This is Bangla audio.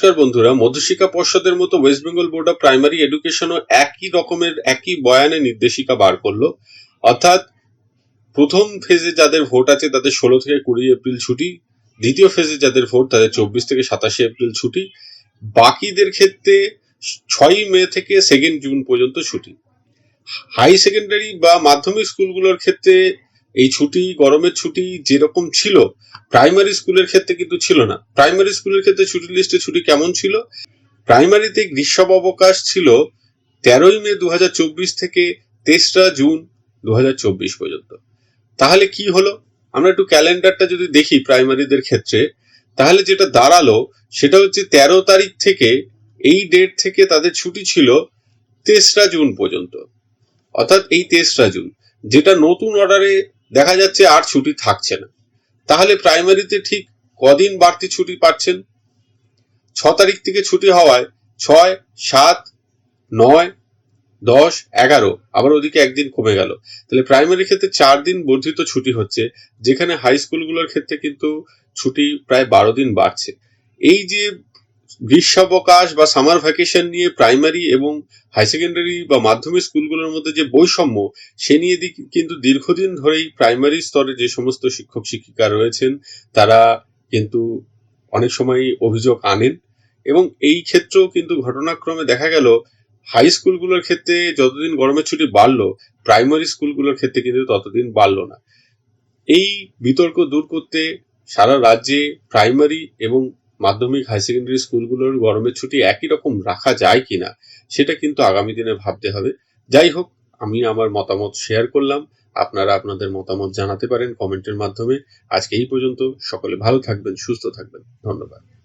নমস্কার বন্ধুরা মধ্যশিক্ষা পর্ষদের মতো West Bengal Board of Primary এডুকেশনও একই রকমের, একই বয়ানে নির্দেশিকা বার করল। অর্থাৎ, প্রথম ফেজে যাদের ভোট আছে তাদের ষোলো থেকে কুড়ি এপ্রিল ছুটি, দ্বিতীয় ফেজে যাদের ভোট তাদের চব্বিশ থেকে সাতাশে এপ্রিল ছুটি। বাকিদের ক্ষেত্রে ছয়ই মে থেকে সেকেন্ড জুন পর্যন্ত ছুটি। হাই সেকেন্ডারি বা মাধ্যমিক স্কুলগুলোর ক্ষেত্রে এই ছুটি, গরমের ছুটি যেরকম ছিল প্রাইমারি স্কুলের ক্ষেত্রে কিন্তু ছিল না। প্রাইমারি স্কুলের ক্ষেত্রে ছুটির লিস্টে ছুটি কেমন ছিল? প্রাইমারিতে গ্রীষ্ম অবকাশ ছিল তেরোই মে দু হাজার চব্বিশ থেকে তেসরা জুন দুহাজার চব্বিশ পর্যন্ত। তাহলে কি হলো? আমরা একটু ক্যালেন্ডারটা যদি দেখি প্রাইমারিদের ক্ষেত্রে, তাহলে যেটা দাঁড়াল সেটা হচ্ছে তেরো তারিখ থেকে এই ডেট থেকে তাদের ছুটি ছিল তেসরা জুন পর্যন্ত। অর্থাৎ এই তেসরা জুন, যেটা নতুন অর্ডারে দেখা যাচ্ছে আর ছুটি থাকছে না। তাহলে প্রাইমারিতে ঠিক কদিন বাড়তি ছুটি পাচ্ছেন? ছ তারিখ থেকে ছুটি হওয়ায় ছয়, সাত, নয়, দশ, এগারো, আবার ওদিকে একদিন কমে গেল। তাহলে প্রাইমারি ক্ষেত্রে চার দিন বর্ধিত ছুটি হচ্ছে, যেখানে হাই স্কুলগুলোর ক্ষেত্রে কিন্তু ছুটি প্রায় বারো দিন বাড়ছে। এই যে গ্রীষ্মাবকাশ বা সামার ভ্যাকেশন নিয়ে প্রাইমারি এবং হাই সেকেন্ডারি বা মাধ্যমিক স্কুলগুলোর মধ্যে যে বৈষম্য, সে নিয়ে কিন্তু দীর্ঘদিন ধরেই প্রাইমারি স্তরে যে সমস্ত শিক্ষক শিক্ষিকা রয়েছেন, তারা কিন্তু অনেক সময় অভিযোগ আনেন এবং এই ক্ষেত্রেও কিন্তু ঘটনাক্রমে দেখা গেল, হাই স্কুলগুলোর ক্ষেত্রে যতদিন গরমের ছুটি বাড়লো, প্রাইমারি স্কুলগুলোর ক্ষেত্রে কিন্তু ততদিন বাড়লো না। এই বিতর্ক দূর করতে সারা রাজ্যে প্রাইমারি এবং মাধ্যমিক হাই সেকেন্ডারি স্কুলগুলোর গরমের ছুটি একই রকম রাখা যায় কিনা, সেটা কিন্তু আগামী দিনে ভাবতে হবে। যাই হোক, আমি আমার মতামত শেয়ার করলাম। আপনারা আপনাদের মতামত জানাতে পারেন কমেন্টের মাধ্যমে। আজকে এই পর্যন্ত। সকলে ভালো থাকবেন, সুস্থ থাকবেন। ধন্যবাদ।